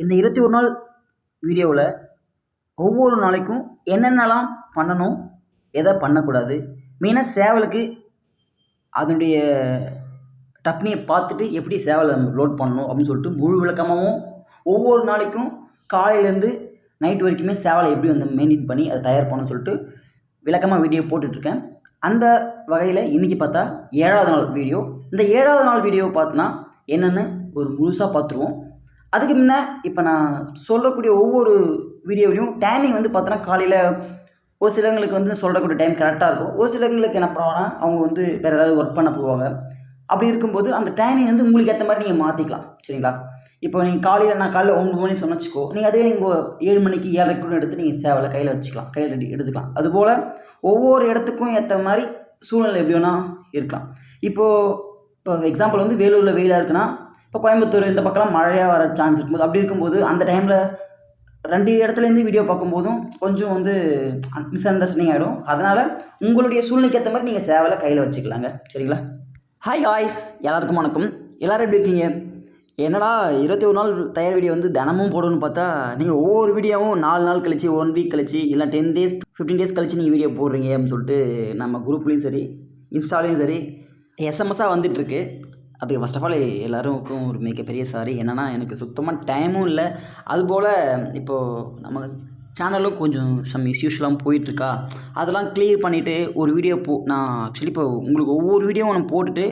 இந்த இருபத்தி ஒரு நாள் வீடியோவில் ஒவ்வொரு நாளைக்கும் என்னென்னலாம் பண்ணணும் எதை பண்ணக்கூடாது மெயினாக சேவலுக்கு அதனுடைய டப்னியை பார்த்துட்டு எப்படி சேவலை லோட் பண்ணணும் அப்படின்னு சொல்லிட்டு முழு விளக்கமாகவும் ஒவ்வொரு நாளைக்கும் காலையிலேருந்து நைட் வரைக்குமே சேவலை எப்படி வந்து மெயின்டைன் பண்ணி அதை தயார் பண்ணணும்னு சொல்லிட்டு விளக்கமாக வீடியோ போட்டுட்ருக்கேன். அந்த வகையில் இன்றைக்கி பார்த்தா ஏழாவது நாள் வீடியோ. இந்த ஏழாவது நாள் வீடியோ பார்த்தோன்னா என்னென்னு ஒரு முழுசாக பார்த்துருவோம். அதுக்கு முன்ன இப்போ நான் சொல்லக்கூடிய ஒவ்வொரு வீடியோவிலையும் டைமிங் வந்து பார்த்தோன்னா காலையில் ஒரு சிலவங்களுக்கு வந்து சொல்கிறக்கூடிய டைம் கரெக்டாக இருக்கும். ஒரு சிலவங்களுக்கு என்ன பண்ணுவாங்கன்னா அவங்க வந்து வேறு ஏதாவது ஒர்க் பண்ண போவாங்க. அப்படி இருக்கும்போது அந்த டைமிங் வந்து உங்களுக்கு ஏற்ற மாதிரி நீங்கள் மாற்றிக்கலாம் சரிங்களா? இப்போ நீங்கள் காலையில் நான் காலையில் ஒன்பது மணி சொன்ன வச்சுக்கோ நீங்கள் அதே நீங்கள் ஏழு மணிக்கு ஏழரைக்குள்ள எடுத்து நீங்கள் சேவலை கையில் வச்சுக்கலாம். கையில் எடுத்துக்கலாம். அதுபோல் ஒவ்வொரு இடத்துக்கும் ஏற்ற மாதிரி சூழ்நிலை எப்படி வேணால் இருக்கலாம். இப்போது இப்போ எக்ஸாம்பிள் வந்து வேலூரில் வெயிலாக இருக்குன்னா இப்போ கோயம்புத்தூர் இந்த பக்கம்லாம் மழையாக வர சான்ஸ் இருக்கும்போது அப்படி இருக்கும்போது அந்த டைமில் ரெண்டு இடத்துலேருந்து வீடியோ பார்க்கும்போதும் கொஞ்சம் வந்து மிஸ் அண்டர்ஸ்டாண்டிங் ஆகிடும் அதனால் உங்களுடைய சூழ்நிலைக்கு ஏற்ற மாதிரி நீங்கள் சேவலை கையில் வச்சுக்கலாங்க. சரிங்களா? ஹாய் ஹாய்ஸ் எல்லாருக்கும் வணக்கம். எல்லோரும் எப்படி இருக்கீங்க? என்னடா இருபத்தி ஒரு நாள் தயார் வீடியோ வந்து தினமும் போடணும்னு பார்த்தா நீங்கள் ஒவ்வொரு வீடியோவும் நாலு நாள் கழிச்சு ஒன் வீக் கழிச்சு இல்லை டென் டேஸ் ஃபிஃப்டீன் டேஸ் கழிச்சு நீங்கள் வீடியோ போடுறீங்க அப்படின்னு சொல்லிட்டு நம்ம குரூப்லேயும் சரி இன்ஸ்டாலையும் சரி எஸ்எம்எஸ்ஸாக வந்துட்டுருக்கு அதுக்கு ஃபஸ்ட் ஆஃப் ஆல் எல்லாருக்கும் ஒரு மிகப்பெரிய சாரி என்னென்னா எனக்கு சுத்தமாக டைமும் இல்லை. அதுபோல் இப்போது நம்ம சேனலும் கொஞ்சம் சம் இஷ்யூஸ்லாம் போயிட்டுருக்கா. அதெல்லாம் கிளியர் பண்ணிவிட்டு ஒரு வீடியோ போ நான் ஆக்சுவலி இப்போ உங்களுக்கு ஒவ்வொரு வீடியோவும் நான் போட்டுட்டு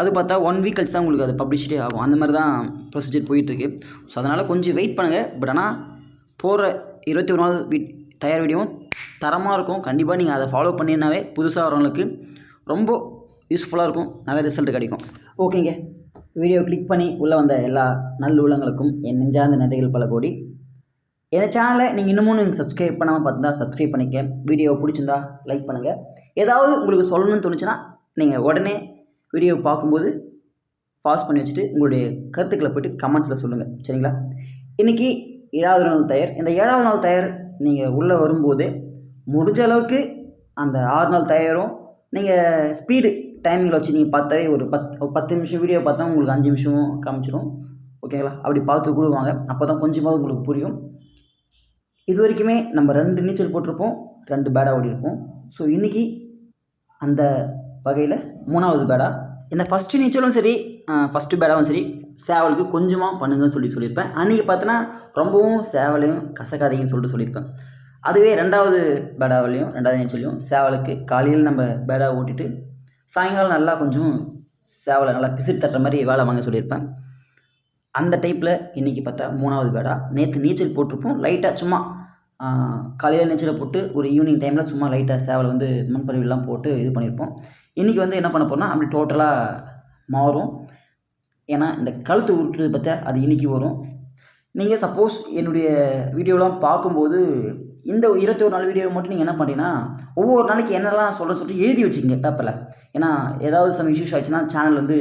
அது பார்த்தா ஒன் வீக் கழிச்சு தான் உங்களுக்கு அது பப்ளிஷிட்டே ஆகும். அந்த மாதிரி தான் ப்ரொசீஜர் போயிட்டுருக்கு. ஸோ அதனால் கொஞ்சம் வெயிட் பண்ணுங்கள் பட் ஆனால் போகிற இருபத்தி ஒரு நாள் வீ தயார் வீடியோவும் தரமாக இருக்கும். கண்டிப்பாக நீங்கள் அதை ஃபாலோ பண்ணினாவே புதுசாக வரவங்களுக்கு ரொம்ப யூஸ்ஃபுல்லாக இருக்கும். நல்ல ரிசல்ட் கிடைக்கும். ஓகேங்க. வீடியோ கிளிக் பண்ணி உள்ளே வந்த எல்லா நல்லுள்ளங்களுக்கும் என் நெஞ்சார்ந்த நன்றிகள் பல கோடி. இந்த சேனலை நீங்கள் இன்னமும் நீங்கள் சப்ஸ்கிரைப் பண்ணாமல் பார்த்துருந்தா சப்ஸ்கிரைப் பண்ணிக்க. வீடியோ பிடிச்சிருந்தா லைக் பண்ணுங்கள் ஏதாவது உங்களுக்கு சொல்லணும்னு தோணுச்சுன்னா நீங்கள் உடனே வீடியோ பார்க்கும்போது பாஸ் பண்ணி வச்சுட்டு உங்களுடைய கருத்துக்களை போய்ட்டு கமெண்ட்ஸில் சொல்லுங்கள் சரிங்களா? இன்றைக்கி ஏழாவது நாள் தயார். இந்த ஏழாவது நாள் தயார் நீங்கள் உள்ளே வரும்போது முடிஞ்ச அளவுக்கு அந்த ஆறு நாள் தயாரும். நீங்கள் ஸ்பீடு டைமிங்கில் வச்சு நீங்கள் பார்த்தாவே ஒரு பத் பத்து நிமிஷம் வீடியோ பார்த்தா உங்களுக்கு அஞ்சு நிமிஷம் காமிச்சிடும் ஓகேங்களா அப்படி பார்த்து கூடுவாங்க. அப்போ தான் கொஞ்சமாக உங்களுக்கு புரியும். இது வரைக்குமே நம்ம ரெண்டு நீச்சல் போட்டிருப்போம் ரெண்டு பேடாக ஓடிருப்போம் ஸோ இன்றைக்கி அந்த வகையில் மூணாவது பேடா இந்த ஃபஸ்ட்டு நீச்சலும் சரி ஃபஸ்ட்டு பேடாவும் சரி சேவலுக்கு கொஞ்சமாக பண்ணுங்கன்னு சொல்லி சொல்லியிருப்பேன். அன்றைக்கி பார்த்தோன்னா ரொம்பவும் சேவலையும் கசக்காதீங்கன்னு சொல்லிட்டு சொல்லியிருப்பேன். அதுவே ரெண்டாவது பேடாவிலையும் ரெண்டாவது நீச்சலையும் சேவலுக்கு காலையில் நம்ம பேடா ஓட்டிட்டு சாயங்காலம் நல்லா கொஞ்சம் சேவலை நல்லா பிசிட் தட்டுற மாதிரி வேலை வாங்க சொல்லியிருப்பேன். அந்த டைப்பில் இன்றைக்கி பார்த்தா மூணாவது பேடா நேற்று நீச்சல் போட்டிருப்போம். லைட்டாக சும்மா காலையில் நீச்சலை போட்டு ஒரு ஈவினிங் டைமில் சும்மா லைட்டாக சேவலை வந்து முன்பதிவுலாம் போட்டு இது பண்ணியிருப்போம். இன்றைக்கி வந்து என்ன பண்ண போனால் அப்படி டோட்டலாக மாறும். ஏன்னா இந்த கழுத்து உருட்டுறது பார்த்தா அது இன்றைக்கி வரும். நீங்கள் சப்போஸ் என்னுடைய வீடியோலாம் பார்க்கும்போது இந்த இருபத்தி ஒரு நாள் வீடியோ மட்டும் நீங்கள் என்ன பண்ணுறீங்கன்னா ஒவ்வொரு நாளைக்கு என்னெல்லாம் சொல்ல சொல்லிட்டு எழுதி வச்சுக்கோங்க பேப்பரில் ஏன்னா ஏதாவது சம் இஷ்யூஸ் ஆச்சுன்னா சேனல் வந்து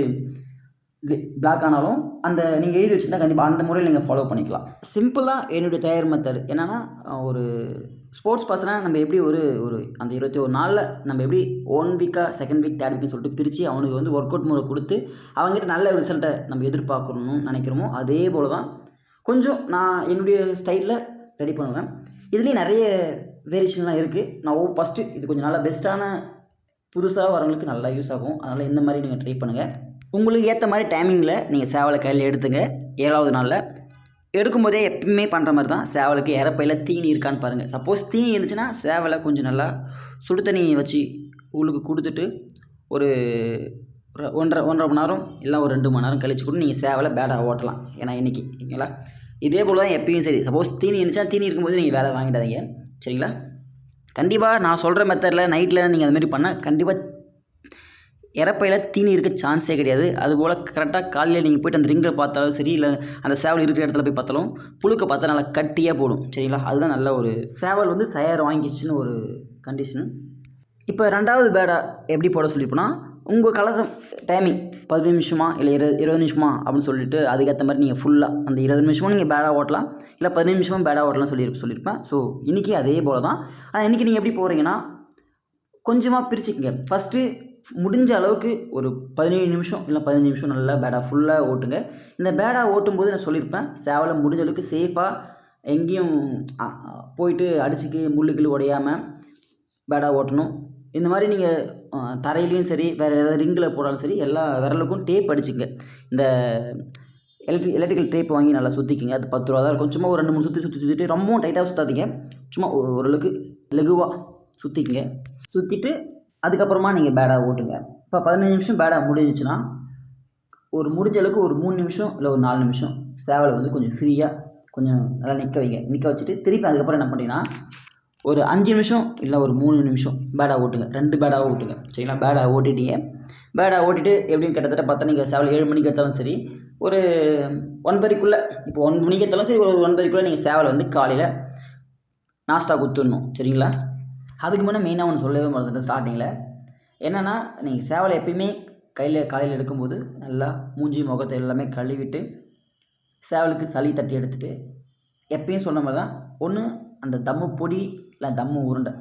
பிளாக் ஆனாலும் அந்த நீங்கள் எழுதி வச்சுருந்தா கண்டிப்பாக அந்த முறையில் நீங்கள் ஃபாலோ பண்ணிக்கலாம். சிம்பிளாக என்னுடைய தயார் மெத்தட் என்னென்னா ஒரு ஸ்போர்ட்ஸ் பர்சனாக நம்ம எப்படி ஒரு ஒரு அந்த இருபத்தி ஒரு நாளில் நம்ம எப்படி ஒன் வீக்காக செகண்ட் வீக் தேர்ட் வீக்னு சொல்லிட்டு பிரித்து அவனுக்கு வந்து ஒர்க் அவுட் முறை கொடுத்து அவங்ககிட்ட நல்ல ரிசல்ட்டை நம்ம எதிர்பார்க்கணும்னு நினைக்கிறோமோ அதே போல் தான் கொஞ்சம் நான் என்னுடைய ஸ்டைலில் ரெடி பண்ணுவேன். இதுலேயும் நிறைய வேரியேஷன்லாம் இருக்குது நான் ஓ ஃபஸ்ட்டு இது கொஞ்சம் நல்லா பெஸ்ட்டான புதுசாக வரவங்களுக்கு நல்லா யூஸ் ஆகும். அதனால் இந்த மாதிரி நீங்கள் ட்ரை பண்ணுங்கள் உங்களுக்கு ஏற்ற மாதிரி டைமிங்கில் நீங்கள் சேவலை கையில் எடுத்துங்க. ஏழாவது நாளில் எடுக்கும்போதே எப்பயுமே பண்ணுற மாதிரி தான். சேவலுக்கு இறப்பையில் தீனி இருக்கான்னு பாருங்கள் சப்போஸ் தீனி இருந்துச்சுன்னா சேவலை கொஞ்சம் நல்லா சுடு தண்ணி வச்சு உங்களுக்கு கொடுத்துட்டு ஒரு ஒன்றரை ஒன்றரை மணி நேரம் இல்லை ஒரு ரெண்டு மணி நேரம் கழிச்சு கூட நீங்கள் சேவலை பேடாக ஓட்டலாம். ஏன்னா இன்றைக்கி ஓகேங்களா இதே போல் தான் எப்பயும் சரி. சப்போஸ் தீனி இருந்துச்சா தீனி இருக்கும்போது நீங்கள் வேலை வாங்கிடாதீங்க. சரிங்களா? கண்டிப்பாக நான் சொல்கிற மெத்தடில் நைட்டில் நீங்கள் அது மாதிரி பண்ணால் கண்டிப்பாக இறப்பையில் தீனி இருக்க சான்ஸே கிடையாது. அதுபோல் கரெக்டாக காலையில் நீங்கள் போய்ட்டு அந்த ரிங்கில் பார்த்தாலும் சரி இல்லை அந்த சேவல் இருக்கிற இடத்துல போய் பார்த்தாலும் புழுக்க பார்த்தா நல்லா கட்டியாக போடும். சரிங்களா? அதுதான் நல்ல ஒரு சேவல் வந்து தயார் வாங்கிடுச்சுன்னு ஒரு கண்டிஷன் இப்போ ரெண்டாவது பேடா எப்படி போட சொல்லியிருப்போன்னா உங்கள் கலசம் டைமிங் பதினஞ்சு நிமிஷமா இல்லை இரு இருபது நிமிஷமா அப்படின்னு சொல்லிட்டு அதுக்கேற்ற மாதிரி நீங்கள் ஃபுல்லாக அந்த இருபது நிமிஷமும் நீங்கள் பேடாக ஓட்டலாம். இல்லை பதினஞ்சு நிமிஷமும் பேடாக ஓட்டலாம் சொல்லி சொல்லியிருப்பேன். ஸோ இன்றைக்கி அதே போல் தான் ஆனால் இன்றைக்கி நீங்கள் எப்படி போகிறீங்கன்னா கொஞ்சமாக பிரிச்சுக்கங்க. ஃபஸ்ட்டு முடிஞ்ச அளவுக்கு ஒரு பதினேழு நிமிஷம் இல்லை பதினஞ்சு நிமிஷம் நல்லா பேடா ஃபுல்லாக ஓட்டுங்க. இந்த பேடா ஓட்டும்போது நான் சொல்லியிருப்பேன் சேவலை முடிஞ்ச அளவுக்கு சேஃபாக எங்கேயும் போயிட்டு அடிச்சுக்கு முள்ளுக்கில் உடையாமல் பேடா ஓட்டணும். இந்த மாதிரி நீங்கள் தரையிலையும் சரி வேறு ஏதாவது ரிங்கில் போட்டாலும் சரி எல்லா விரலுக்கும் டேப் அடிச்சுங்க. இந்த எலக்ட்ரிக் எலக்ட்ரிக்கல் டேப் வாங்கி நல்லா சுற்றிக்கிங்க அது பத்து ரூபா தான் இருக்கும். சும்மா ஒரு ரெண்டு மூணு சுற்றி சுற்றி சுற்றிட்டு ரொம்பவும் டைட்டாக சுற்றாதீங்க சும்மா ஓரளவுக்கு லெகுவாக சுற்றிக்கிங்க சுற்றிட்டு அதுக்கப்புறமா நீங்கள் பேடா ஓட்டுங்க. இப்போ பதினஞ்சு நிமிஷம் பேடா முடிஞ்சிச்சுன்னா ஒரு முடிஞ்ச அளவுக்கு ஒரு மூணு நிமிஷம் இல்லை ஒரு நாலு நிமிஷம் சேவலை வந்து கொஞ்சம் ஃப்ரீயாக கொஞ்சம் நல்லா நிற்க வைங்க. நிற்க வச்சுட்டு திருப்பி அதுக்கப்புறம் என்ன பண்ணிங்கன்னா ஒரு அஞ்சு நிமிஷம் இல்லை ஒரு மூணு நிமிஷம். பேடா ஓட்டுங்க. ரெண்டு பேடாக ஓட்டுங்க. சரிங்களா? பேடா ஓட்டிட்டீங்க. பேடா ஓட்டிட்டு எப்படியும் கிட்டத்தட்ட பார்த்தா நீங்கள் சேவல் ஏழு மணிக்கு எடுத்தாலும் சரி ஒரு ஒன்பதுக்குள்ளே இப்போ ஒன் மணிக்கு எடுத்தாலும் சரி ஒரு ஒன்பதுக்குள்ளே நீங்கள் சேவலை வந்து காலையில் நாஸ்டா குத்துடணும். சரிங்களா? அதுக்கு முன்னே மெயினாக ஒன்று சொல்லவே மறந்துட்டேன் ஸ்டார்டிங்கில் என்னென்னா நீங்கள் சேவலை எப்பயுமே கையில் காலையில் எடுக்கும்போது நல்லா மூஞ்சி முகத்தை எல்லாமே கழுவிட்டு சேவலுக்கு சளி தட்டி எடுத்துட்டு எப்பயும் சொன்ன மாதிரி தான் ஒன்று அந்த தம்மு பொடி இல்லை தம்மு உருண்டை.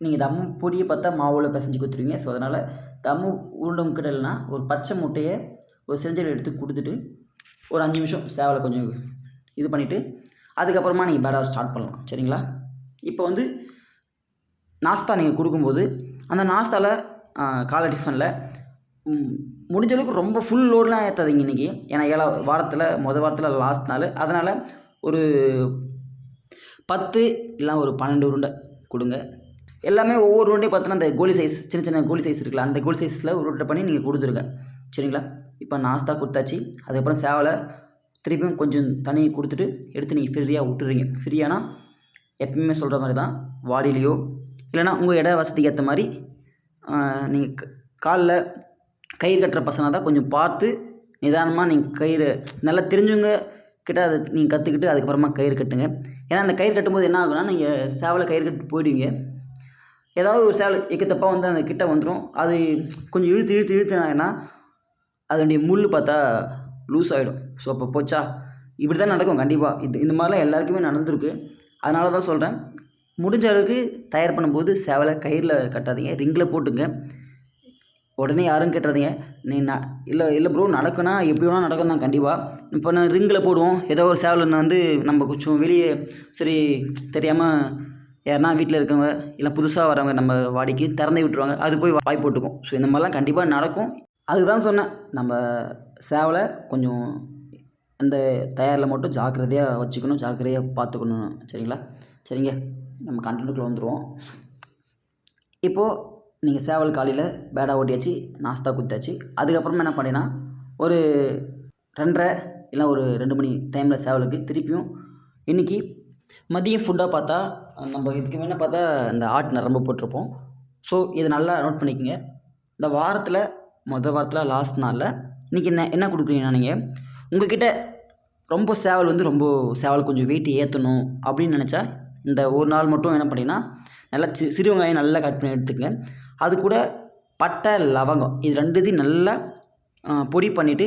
நீங்கள் தம்மு பொடியை பார்த்தா மாவில் பிசைஞ்சு கொடுத்துருவீங்க. ஸோ அதனால் தம்மு உருண்டை உங்ககிட்ட இல்லைனா ஒரு பச்சை முட்டையை ஒரு செஞ்சல் எடுத்து கொடுத்துட்டு ஒரு அஞ்சு நிமிஷம் சேவலை கொஞ்சம் இது பண்ணிவிட்டு அதுக்கப்புறமா நீங்கள் பேடாவை ஸ்டார்ட் பண்ணலாம். சரிங்களா? இப்போ வந்து நாஸ்தா நீங்கள் கொடுக்கும்போது அந்த நாஸ்தாவில் காலை டிஃபனில் முடிஞ்ச அளவுக்கு ரொம்ப ஃபுல் லோட்லாம் ஏற்றாதீங்க இன்றைக்கி ஏன்னா ஏழா வாரத்தில் மொதல் வாரத்தில் லாஸ்ட் நாள். அதனால் ஒரு பத்து இல்லை ஒரு பன்னெண்டு உருண்டை கொடுங்க. எல்லாமே ஒவ்வொரு உருண்டையும் பார்த்தோன்னா அந்த கோலி சைஸ் சின்ன சின்ன கோலி சைஸ் இருக்குல்ல அந்த கோலி சைஸில் உருண்டை பண்ணி நீங்கள் கொடுத்துருங்க. சரிங்களா? இப்போ நாஸ்தா கொடுத்தாச்சு. அதுக்கப்புறம் சேவலை திருப்பியும் கொஞ்சம் தண்ணி கொடுத்துட்டு எடுத்து நீங்கள் ஃப்ரீயாக விட்டுறீங்க. ஃப்ரீயானா எப்பயுமே சொல்கிற மாதிரி தான் வாடிலையோ இல்லைனா உங்கள் இட வசதிக்கு ஏற்ற மாதிரி நீங்கள் காலில் கயிறு கட்டுற பசங்க தான் கொஞ்சம் பார்த்து நிதானமாக நீங்கள் கயிறு நல்லா தெரிஞ்சவங்க கிட்ட அதை நீங்கள் கற்றுக்கிட்டு அதுக்கப்புறமா கயிறு கட்டுங்க. ஏன்னா அந்த கயிறு கட்டும்போது என்ன ஆகும்னா நீங்கள் சேவலை கயிறு கட்டு போயிடுவீங்க. ஏதாவது ஒரு சேவல் எக்கத்தப்பாக வந்து அந்த கிட்ட வந்துடும் அது கொஞ்சம் இழுத்து இழுத்து இழுத்துனாங்கன்னா அதனுடைய முள் பார்த்தா லூஸ் ஆகிடும் ஸோ அப்போ போச்சா? இப்படி தான் நடக்கும் கண்டிப்பாக இது இந்த மாதிரிலாம் எல்லாருக்குமே நடந்திருக்கு. அதனால தான் சொல்கிறேன் முடிஞ்ச அளவுக்கு தயார் பண்ணும்போது சேவலை கயிறில் கட்டாதீங்க. ரிங்கில் போட்டுங்க. உடனே யாரும் கேட்டுறாதீங்க நீ ந இல்லை இல்லை ப்ரோ நடக்குன்னா எப்படி வேணால் நடக்கும் தான் கண்டிப்பாக இப்போ நான் ரிங்கில் போடுவோம். ஏதோ ஒரு சேவல் வந்து நம்ம கொஞ்சம் வெளியே சரி தெரியாமல் யாருன்னா வீட்டில் இருக்கவங்க இல்லை புதுசாக வரவங்க நம்ம வாடிக்கு திறந்து விட்டுருவாங்க. அது போய் வாய் போட்டுக்கும். ஸோ இந்த மாதிரிலாம் கண்டிப்பாக நடக்கும். அதுதான் சொன்னேன். நம்ம சேவலை கொஞ்சம் அந்த தயாரில் மட்டும் ஜாக்கிரதையாக வச்சுக்கணும். ஜாக்கிரதையாக பார்த்துக்கணும். சரிங்களா? சரிங்க. நம்ம கண்டென்ட்டுக்குள்ளே வந்துடுவோம் இப்போது நீங்கள் சேவல் காலையில் பேடா ஓட்டியாச்சு நாஸ்தா குத்தாச்சு அதுக்கப்புறமா என்ன பண்ணினா ஒரு ரெண்டரை இல்லை ஒரு ரெண்டு மணி டைமில் சேவலுக்கு திருப்பியும் இன்றைக்கி மதியம் ஃபுட்டாக பார்த்தா நம்ம இதுக்கு முன்ன பார்த்தா இந்த ஆட்டு நரம்பு போட்டிருப்போம். ஸோ இதை நல்லா நோட் பண்ணிக்கோங்க. இந்த வாரத்தில் மொதல் வாரத்தில் லாஸ்ட் நாளில் இன்றைக்கி என்ன என்ன கொடுக்குறீங்கன்னா நீங்கள் உங்கள்கிட்ட ரொம்ப சேவல் வந்து ரொம்ப சேவல் கொஞ்சம் வெயிட் ஏற்றணும் அப்படின்னு நினச்சா இந்த ஒரு நாள் மட்டும் என்ன பண்ணிங்கன்னா நல்லா சி சிறு வெங்காயம் நல்லா கட் பண்ணி எடுத்துக்கங்க. அது கூட பட்டை லவங்கம். இது ரெண்டுத்தையும் நல்லா பொடி பண்ணிவிட்டு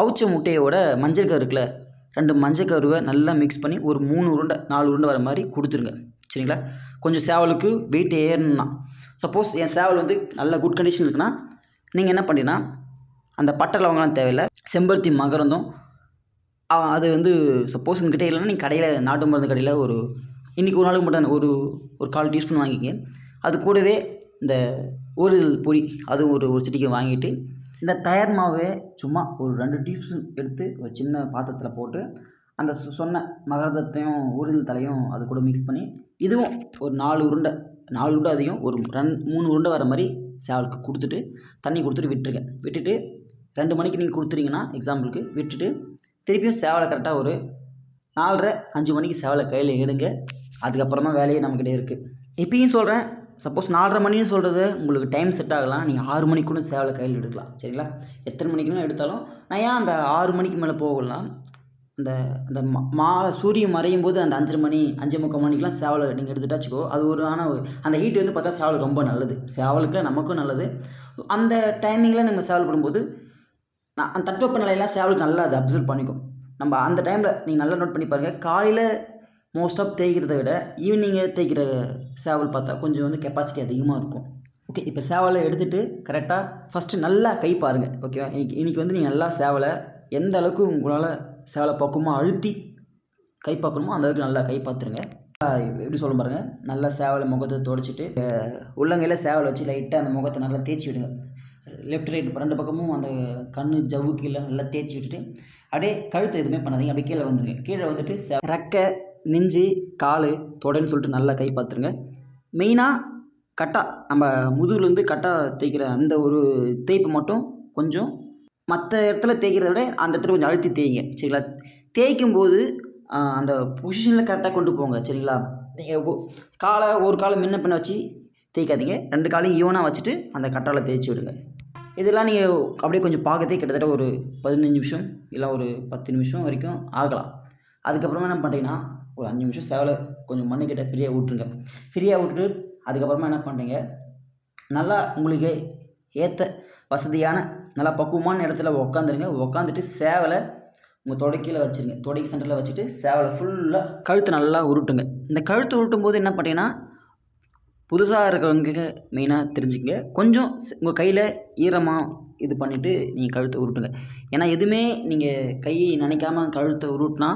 அவிச்ச முட்டையோட மஞ்சள் கரு இருக்குல்ல ரெண்டு மஞ்சள் கருவை நல்லா மிக்ஸ் பண்ணி ஒரு மூணு உருண்டை நாலு உருண்டை வர மாதிரி கொடுத்துருங்க. சரிங்களா? கொஞ்சம் சேவலுக்கு வெயிட் ஏறணும்னா. சப்போஸ் என் சேவல் வந்து நல்ல குட் கண்டிஷன் இருக்குன்னா நீங்கள் என்ன பண்ணினா அந்த பட்டை லவங்கலாம் தேவையில்லை செம்பருத்தி மகரந்தம் அது வந்து சப்போஸ் உங்ககிட்ட இல்லைன்னா நீங்கள் கடையில் நாட்டு மருந்து கடையில் ஒரு இன்றைக்கி ஒரு நாளுக்கு மட்டும் ஒரு ஒரு கால் டீஸ்பூன் வாங்கிக்கிங்க. அது கூடவே இந்த ஊறுதல் பொடி அது ஒரு ஒரு சிட்டிக்கு வாங்கிட்டு இந்த தயார் மாவை சும்மா ஒரு ரெண்டு டீஸ்பூன் எடுத்து ஒரு சின்ன பாத்திரத்தில் போட்டு அந்த சொன்ன மகரதத்தையும் ஊறுதல் தலையும் அது கூட மிக்ஸ் பண்ணி இதுவும் ஒரு நாலு உருண்டை நாலு உருண்டை அதையும் ஒரு ரன் மூணு உருண்டை வர மாதிரி சேவலுக்கு கொடுத்துட்டு தண்ணி கொடுத்துட்டு விட்டுருங்க. விட்டுட்டு ரெண்டு மணிக்கு நீங்கள் கொடுத்துறீங்கன்னா எக்ஸாம்பிளுக்கு விட்டுட்டு திருப்பியும் சேவலை கரெக்டாக ஒரு நாலரை அஞ்சு மணிக்கு சேவலை கையில் எடுங்க. அதுக்கப்புறமா வேலையே நம்மக்கிட்ட இருக்குது இப்பயும் சொல்கிறேன் சப்போஸ் நாலரை மணின்னு சொல்கிறது உங்களுக்கு டைம் செட் ஆகலாம். நீங்கள் ஆறு மணிக்குள்ள சேவலை கையில் எடுக்கலாம். சரிங்களா? எத்தனை மணிக்குன்னு எடுத்தாலும் நான் ஏன் அந்த ஆறு மணிக்கு மேலே போகலாம்? அந்த அந்த மா மாலை சூரியன் மறையும் போது அந்த அஞ்சரை மணி அஞ்சு முக்கால் மணிக்கெலாம் சேவலை நீங்கள் எடுத்துட்டா வச்சுக்கோ அது ஒரு ஆனால் அந்த ஹீட் வந்து பார்த்தா சேவல் ரொம்ப நல்லது. சேவலுக்கு நமக்கும் நல்லது. அந்த டைமிங்கில் நம்ம சேவல் போடும்போது நான் அந்த தட்பவெப்ப நிலையெல்லாம் சேவலுக்கு நல்லா அது அப்சர்வ் பண்ணிக்கும். நம்ம அந்த டைமில் நீங்கள் நல்லா நோட் பண்ணி பாருங்கள் காலையில் மோஸ்ட் ஆஃப் தேய்க்கிறத விட ஈவினிங்கே தேய்க்கிற சேவல் பார்த்தா கொஞ்சம் வந்து கெப்பாசிட்டி அதிகமாக இருக்கும். ஓகே இப்போ சேவலை எடுத்துகிட்டு கரெக்டாக ஃபஸ்ட்டு நல்லா கை பாருங்கள் ஓகேவா இன்னைக்கு இன்றைக்கி வந்து நீங்கள் நல்லா சேவலை எந்த அளவுக்கு உங்களால் சேவலை பக்கமாக அழுத்தி கை பார்க்கணுமோ அந்த அளவுக்கு நல்லா கை பார்த்துருங்க. எப்படி சொல்ல பாருங்கள் நல்லா சேவலை முகத்தை துடைச்சிட்டு உள்ளங்கையில் சேவலை வச்சு லைட்டாக அந்த முகத்தை நல்லா தேய்ச்சி விடுங்க. லெஃப்ட் ரைட் ரெண்டு பக்கமும் அந்த கண் ஜவ்வு கீழே நல்லா தேய்ச்சி விட்டுட்டு அப்படியே கழுத்து எதுவுமே பண்ணாதீங்க. அப்படியே கீழே வந்துடுங்க கீழே வந்துட்டு ரெக்கை நெஞ்சு கால் தொடைன்னு சொல்லிட்டு நல்லா கை பார்த்துருங்க. மெயினாக கட்டா நம்ம முதுகுலேருந்து கட்டா தேய்க்கிற அந்த ஒரு தேய்ப்பு மட்டும் கொஞ்சம் மற்ற இடத்துல தேய்க்கிறத விட அந்த இடத்துல கொஞ்சம் அழுத்தி தேய்ங்க சரிங்களா? தேய்க்கும் போது அந்த பொசிஷனில் கரெக்டாக கொண்டு போங்க சரிங்களா? நீங்கள் காலை ஒரு காலை முன்ன பின்ன வச்சு தேய்க்காதீங்க. ரெண்டு காலையும் ஈவனாக வச்சுட்டு அந்த கட்டாவில் தேய்ச்சி விடுங்க. இதெல்லாம் நீங்கள் அப்படியே கொஞ்சம் பார்க்கறதே கிட்டத்தட்ட ஒரு பதினஞ்சு நிமிஷம் இல்லை ஒரு பத்து நிமிஷம் வரைக்கும் ஆகலாம். அதுக்கப்புறமா என்ன பண்ணுறீங்கன்னா ஒரு அஞ்சு நிமிஷம் சேவலை கொஞ்சம் மண்ணுக்கிட்ட ஃப்ரீயாக விட்ருங்க ஃப்ரீயாக விட்டுட்டு அதுக்கப்புறமா என்ன பண்ணுறீங்க நல்லா உங்களுக்கு ஏற்ற வசதியான நல்லா பக்குவமான இடத்துல உக்காந்துருங்க. உக்காந்துட்டு சேவலை உங்கள் தொடைக்கீழ வச்சுருங்க. தொடைக்கு சென்டரில் வச்சுட்டு சேவலை ஃபுல்லாக கழுத்து நல்லா உருட்டுங்க. இந்த கழுத்து உருட்டும் போது என்ன பண்ணீங்கன்னா புதுசாக இருக்கிறவங்க மெயினாக தெரிஞ்சுக்கங்க. கொஞ்சம் உங்கள் கையில் ஈரமாக இது பண்ணிவிட்டு நீங்கள் கழுத்தை உருட்டுங்க. ஏன்னா எதுவுமே நீங்கள் கையை நினைக்காம கழுத்தை உருட்டினா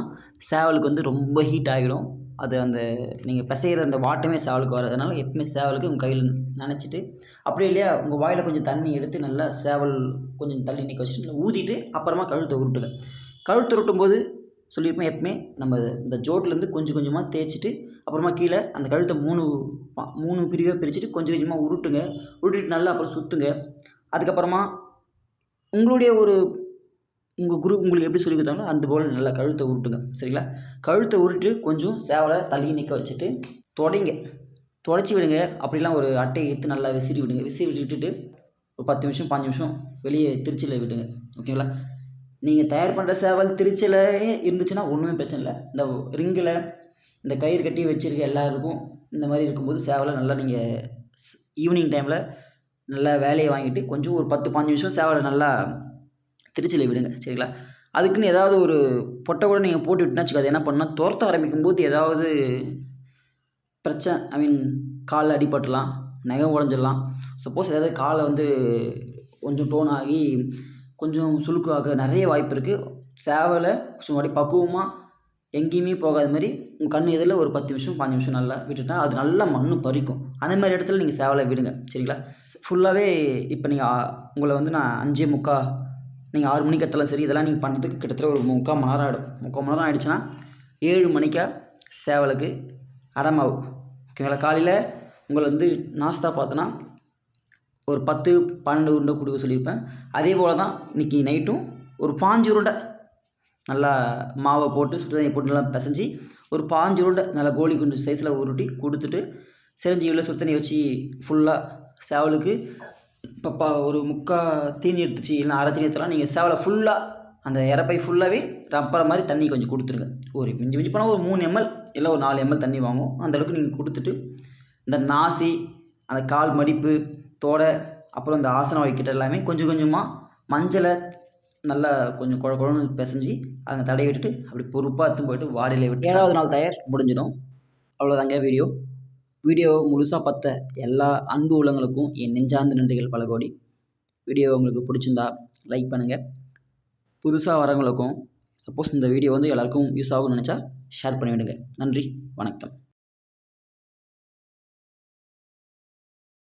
சேவலுக்கு வந்து ரொம்ப ஹீட் ஆகிடும். அது அந்த நீங்கள் பிசைகிற அந்த வாட்டமே சேவலுக்கு வராது அதனால் எப்பவுமே சேவலுக்கு உங்கள் கையில் நினச்சிட்டு அப்படியே இல்லையா உங்கள் வாயில் கொஞ்சம் தண்ணி எடுத்து நல்லா சேவல் கொஞ்சம் தள்ளி நிற்க வச்சுட்டு ஊதிட்டு அப்புறமா கழுத்தை உருட்டுங்க. கழுத்து உருட்டும் போது சொல்லியிருப்பேன் எப்பவுமே. நம்ம இந்த ஜோட்லேருந்து கொஞ்சம் கொஞ்சமாக தேய்ச்சிட்டு அப்புறமா கீழே அந்த கழுத்தை மூணு மூணு பிரிவாக பிரிச்சுட்டு கொஞ்சம் கொஞ்சமாக உருட்டுங்க. உருட்டிட்டு நல்லா அப்புறம் சுற்றுங்க அதுக்கப்புறமா உங்களுடைய ஒரு உங்கள் குரூப் உங்களுக்கு எப்படி சொல்லி கொடுத்தாங்களோ அந்த போல் நல்லா கழுத்தை உருட்டுங்க. சரிங்களா? கழுத்தை உருட்டு கொஞ்சம் சேவலை தள்ளி நிற்க வச்சுட்டு தொடைங்க. தொடச்சி விடுங்க. அப்படிலாம் ஒரு அட்டையை எடுத்து நல்லா விசிறி விடுங்க. விசிறி விட்டுட்டு ஒரு பத்து நிமிஷம் பாஞ்சு நிமிஷம் வெளியே திருச்சியில் விடுங்க. ஓகேங்களா? நீங்கள் தயார் பண்ணுற சேவல் திருச்சியிலே இருந்துச்சுன்னா ஒன்றுமே பிரச்சனை இல்லை. இந்த ரிங்கில் இந்த கயிறு கட்டி வச்சுருக்க எல்லாருக்கும் இந்த மாதிரி இருக்கும்போது சேவலை நல்லா நீங்கள் ஈவினிங் டைமில் நல்லா வேலையை வாங்கிட்டு கொஞ்சம் ஒரு பத்து பாஞ்சு நிமிஷம் சேவலை நல்லா திருச்சியில் விடுங்க. சரிங்களா? அதுக்குன்னு ஏதாவது ஒரு பொட்டை கூட நீங்கள் போட்டு விட்டுனா வச்சுக்கோ அது என்ன பண்ணால் துரத்த ஆரம்பிக்கும் போது ஏதாவது பிரச்சனை ஐ மீன் காலில் அடிபட்டலாம் நகம் உடஞ்சிடலாம் சப்போஸ் ஏதாவது காலை வந்து கொஞ்சம் டோன் ஆகி கொஞ்சம் சுளுக்கு நிறைய வாய்ப்பு இருக்குது சேவலை சும்மா பக்குவமாக எங்கேயுமே போகாத மாதிரி உங்கள் கண் எதிரில் ஒரு பத்து நிமிஷம் பாஞ்சு நிமிஷம் நல்லா விட்டுட்டா அது நல்லா மண்ணு பறிக்கும். அந்த மாதிரி இடத்துல நீங்கள் சேவலை விடுங்க சரிங்களா? ஃபுல்லாகவே இப்போ நீங்கள் உங்களை வந்து நான் அஞ்சே முக்கா நீங்கள் ஆறு மணிக்கு எடுத்தாலும் சரி இதெல்லாம் நீங்கள் பண்ணுறதுக்கு கிட்டத்தட்ட ஒரு முக்கால் மணி நேரம் ஆகிடும் முக்கால் மணி நேரம் ஆகிடுச்சுன்னா ஏழு மணிக்கா சேவலுக்கு அடமாவு. ஓகேங்களா? காலையில் உங்களை வந்து நாஸ்தா பார்த்தோன்னா ஒரு பத்து பன்னெண்டு உருண்டை கொடுக்க சொல்லியிருப்பேன். அதே போல் தான் இன்றைக்கி நைட்டும் ஒரு பாஞ்சு உருண்டை நல்லா மாவை போட்டு சுடு தண்ணி போட்டு நல்லா பிசைஞ்சு ஒரு பாஞ்சு உருண்டை நல்லா கோழி குண்டு சைஸில் உருட்டி கொடுத்துட்டு செரிஞ்சு உள்ள சுத்தண்ணி வச்சு ஃபுல்லாக சேவலுக்கு இப்போ ஒரு முக்கா தீனி எடுத்துச்சு இல்லை அரை தீனி நீங்கள் சேவலை ஃபுல்லாக அந்த இறப்பை ஃபுல்லாகவே ரப்பற மாதிரி தண்ணி கொஞ்சம் கொடுத்துருங்க. ஒரு மிஞ்சி மிஞ்சி போனால் ஒரு மூணு எம்எல் இல்லை ஒரு நாலு எம்எல் தண்ணி வாங்கும். அந்த அளவுக்கு நீங்கள் கொடுத்துட்டு இந்த நாசி அந்த கால் மடிப்பு தோடை அப்புறம் இந்த ஆசனம் வைக்கிட்ட எல்லாமே கொஞ்சம் கொஞ்சமாக மஞ்சளை நல்லா கொஞ்சம் குழ குழன்னு பிசைஞ்சு அங்கே தடவி விட்டுட்டு அப்படி பொறுப்பாக எடுத்துன்னு போயிட்டு வாடியில் விட்டு ஏழாவது நாள் தயார். முடிஞ்சிடும். அவ்வளோதாங்க வீடியோ. வீடியோ முழுசாக பார்த்த எல்லா அன்பு உள்ளங்களுக்கும் என் நெஞ்சார்ந்த நன்றிகள் பல கோடி. வீடியோ உங்களுக்கு பிடிச்சிருந்தா லைக் பண்ணுங்கள் புதுசாக வரவங்களுக்கும் சப்போஸ் இந்த வீடியோ வந்து எல்லாருக்கும் யூஸ் ஆகும்னு நினச்சா ஷேர் பண்ணிவிடுங்க. நன்றி வணக்கம்.